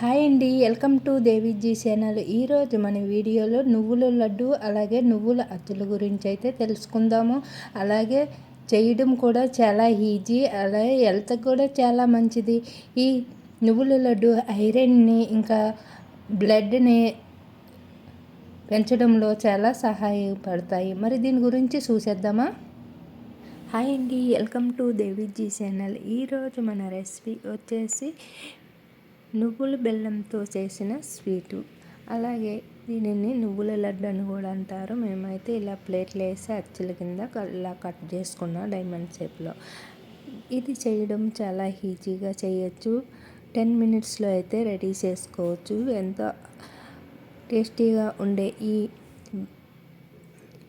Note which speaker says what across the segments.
Speaker 1: Hi అండి welcome to Deviji channel. ఈరోజు మన వీడియోలో నువ్వుల లడ్డు అలాగే నువ్వుల అచ్చుల గురించి అయితే తెలుసుకుందాము. అలాగే చేయడం కూడా చాలా ఈజీ అలాగే హెల్త్ కూడా చాలా మంచిది. ఈ నువ్వుల లడ్డు ఐరన్ని ఇంకా బ్లడ్ని పెంచడంలో చాలా సహాయపడతాయి. మరి దీని గురించి చూసేద్దామా? హాయ్ అండి వెల్కమ్ టు దేవిజీ ఛానల్. ఈరోజు మన రెసిపీ వచ్చేసి నువ్వుల బెల్లంతో చేసిన స్వీటు. అలాగే దీనిని నువ్వుల లడ్డు అని కూడా అంటారు. మేమైతే ఇలా ప్లేట్లు వేసి అచ్చుల కింద ఇలా కట్ చేసుకున్నాం డైమండ్ షేప్లో. ఇది చేయడం చాలా ఈజీగా చేయొచ్చు. టెన్ మినిట్స్లో అయితే రెడీ చేసుకోవచ్చు. ఎంతో టేస్టీగా ఉండే ఈ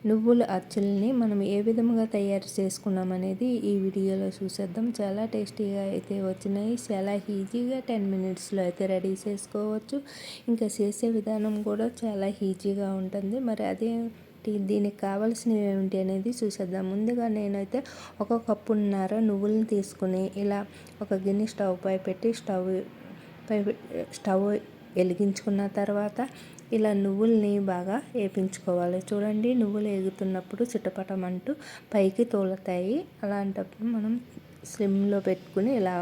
Speaker 1: నువ్వుల అచ్చుల్ని మనం ఏ విధంగా తయారు చేసుకున్నాం అనేది ఈ వీడియోలో చూసేద్దాం. చాలా టేస్టీగా అయితే వచ్చినాయి. చాలా ఈజీగా టెన్ మినిట్స్లో అయితే రెడీ చేసుకోవచ్చు. ఇంకా చేసే విధానం కూడా చాలా ఈజీగా ఉంటుంది. మరి అదే దీనికి కావాల్సినవి ఏమిటి అనేది చూసేద్దాం. ముందుగా నేనైతే ఒక కప్పున్నర నువ్వులను తీసుకుని ఇలా ఒక గిన్నె స్టవ్ పై పెట్టి స్టవ్ పై స్టవ్ వెలిగించుకున్న తర్వాత ఇలా నువ్వుల్ని బాగా వేపించుకోవాలి చూడండి నువ్వులు వేగుతున్నప్పుడు చిటపటమంటూ పైకి తోలుతాయి. అలాంటప్పుడు మనం స్లిమ్లో పెట్టుకుని ఇలా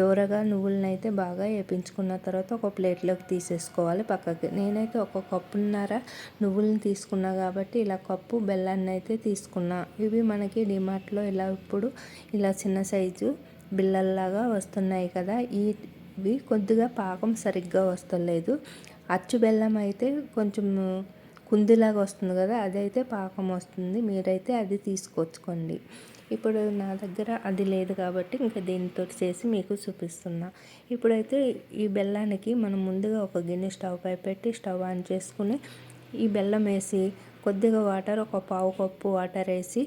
Speaker 1: దూరగా నువ్వులను అయితే బాగా వేపించుకున్న తర్వాత ఒక ప్లేట్లోకి తీసేసుకోవాలి పక్కకి. నేనైతే ఒక కప్పున్నర నువ్వులను తీసుకున్నా కాబట్టి ఇలా కప్పు బెల్లాన్ని అయితే తీసుకున్నా. ఇవి మనకి డిమార్ట్లో ఇలా ఇప్పుడు ఇలా చిన్న సైజు బిళ్ళల్లాగా వస్తున్నాయి కదా. ఈ ఇవి కొద్దిగా పాకం సరిగ్గా వస్తలేదు. అచ్చు బెల్లం అయితే కొంచెం కుందిలాగా వస్తుంది కదా అదైతే పాకం వస్తుంది. మీరైతే అది తీసుకొచ్చుకోండి. ఇప్పుడు నా దగ్గర అది లేదు కాబట్టి ఇంకా దీనితో చేసి మీకు చూపిస్తున్నా. ఇప్పుడైతే ఈ బెల్లానికి మనం ముందుగా ఒక గిన్నె స్టవ్ పై పెట్టి స్టవ్ ఆన్ చేసుకుని ఈ బెల్లం వేసి కొద్దిగా వాటర్ ఒక పావు కప్పు వాటర్ వేసి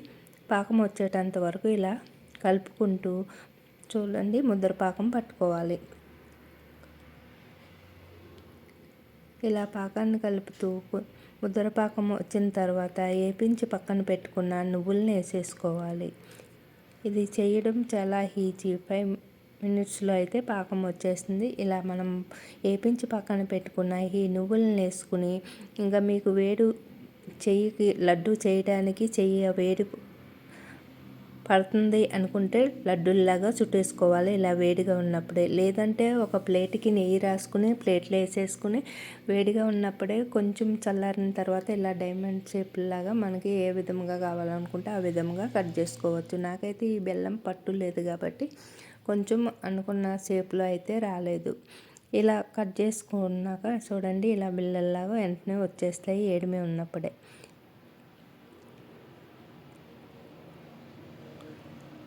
Speaker 1: పాకం వచ్చేటంత వరకు ఇలా కలుపుకుంటూ చూడండి ముద్ర పాకం పట్టుకోవాలి. ఇలా పాకాన్ని కలుపుతూ ముద్దరపాకం వచ్చిన తర్వాత ఏపించి పక్కన పెట్టుకున్న నువ్వుల్ని వేసేసుకోవాలి. ఇది చేయడం చాలా ఈజీ. ఫైవ్ మినిట్స్లో అయితే పాకం వచ్చేస్తుంది. ఇలా మనం ఏపించి పక్కన పెట్టుకున్న ఈ నువ్వులను వేసుకుని ఇంకా మీకు వేడు చెయ్యికి లడ్డు చేయడానికి చెయ్యి వేడి పడుతుంది అనుకుంటే లడ్డూల్లాగా చుట్టేసుకోవాలి. ఇలా వేడిగా ఉన్నప్పుడే. లేదంటే ఒక ప్లేట్కి నెయ్యి రాసుకుని ప్లేట్లో వేసేసుకుని వేడిగా ఉన్నప్పుడే కొంచెం చల్లారిన తర్వాత ఇలా డైమండ్ షేప్లాగా మనకి ఏ విధంగా కావాలనుకుంటే ఆ విధంగా కట్ చేసుకోవచ్చు. నాకైతే ఈ బెల్లం పట్టు లేదు కాబట్టి కొంచెం అనుకున్న షేప్లో అయితే రాలేదు. ఇలా కట్ చేసుకున్నాక చూడండి ఇలా బిల్లల్లాగా వెంటనే వచ్చేస్తాయి ఏడిమే ఉన్నప్పుడే.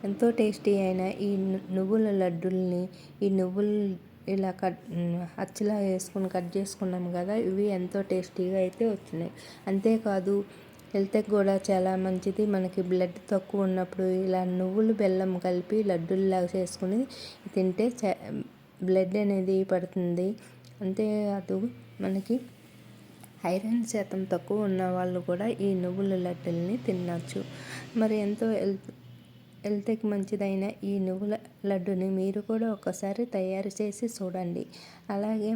Speaker 1: ఎంతో టేస్టీ అయిన ఈ నువ్వుల లడ్డుల్ని ఈ నువ్వులు ఇలా కట్ అచ్చలా వేసుకుని కట్ చేసుకున్నాం కదా ఇవి ఎంతో టేస్టీగా అయితే వచ్చినాయి. అంతేకాదు హెల్త్కి కూడా చాలా మంచిది. మనకి బ్లడ్ తక్కువ ఉన్నప్పుడు ఇలా నువ్వులు బెల్లం కలిపి లడ్డూల్లాగా చేసుకుని తింటే బ్లడ్ అనేది పడుతుంది. అంతేకాదు మనకి ఐరన్ శాతం తక్కువ ఉన్న వాళ్ళు కూడా ఈ నువ్వుల లడ్డుల్ని తినచ్చు. మరి ఎంతో హెల్త్ హెల్త్కి మంచిదైన ఈ నువ్వుల లడ్డుని మీరు కూడా ఒకసారి తయారు చేసి చూడండి. అలాగే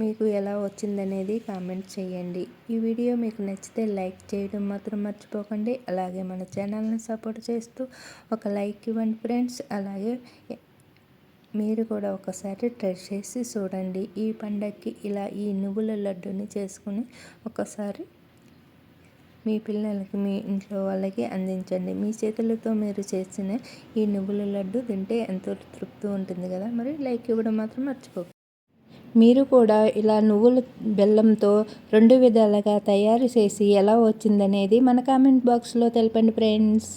Speaker 1: మీకు ఎలా వచ్చిందనేది కామెంట్ చేయండి. ఈ వీడియో మీకు నచ్చితే లైక్ చేయడం మాత్రం మర్చిపోకండి. అలాగే మన ఛానల్ని సపోర్ట్ చేస్తూ ఒక లైక్ ఇవ్వండి ఫ్రెండ్స్. అలాగే మీరు కూడా ఒకసారి ట్రై చేసి చూడండి. ఈ పండగకి ఇలా ఈ నువ్వుల లడ్డుని చేసుకుని ఒకసారి మీ పిల్లలకి మీ ఇంట్లో వాళ్ళకి అందించండి. మీ చేతులతో మీరు చేసిన ఈ నువ్వుల లడ్డు తింటే ఎంతో తృప్తి ఉంటుంది కదా. మరి లైక్ ఇవ్వడం మాత్రం మర్చిపో. మీరు కూడా ఇలా నువ్వుల బెల్లంతో రెండు విధాలుగా తయారు చేసి ఎలా వచ్చిందనేది మన కామెంట్ బాక్స్లో తెలపండి ఫ్రెండ్స్.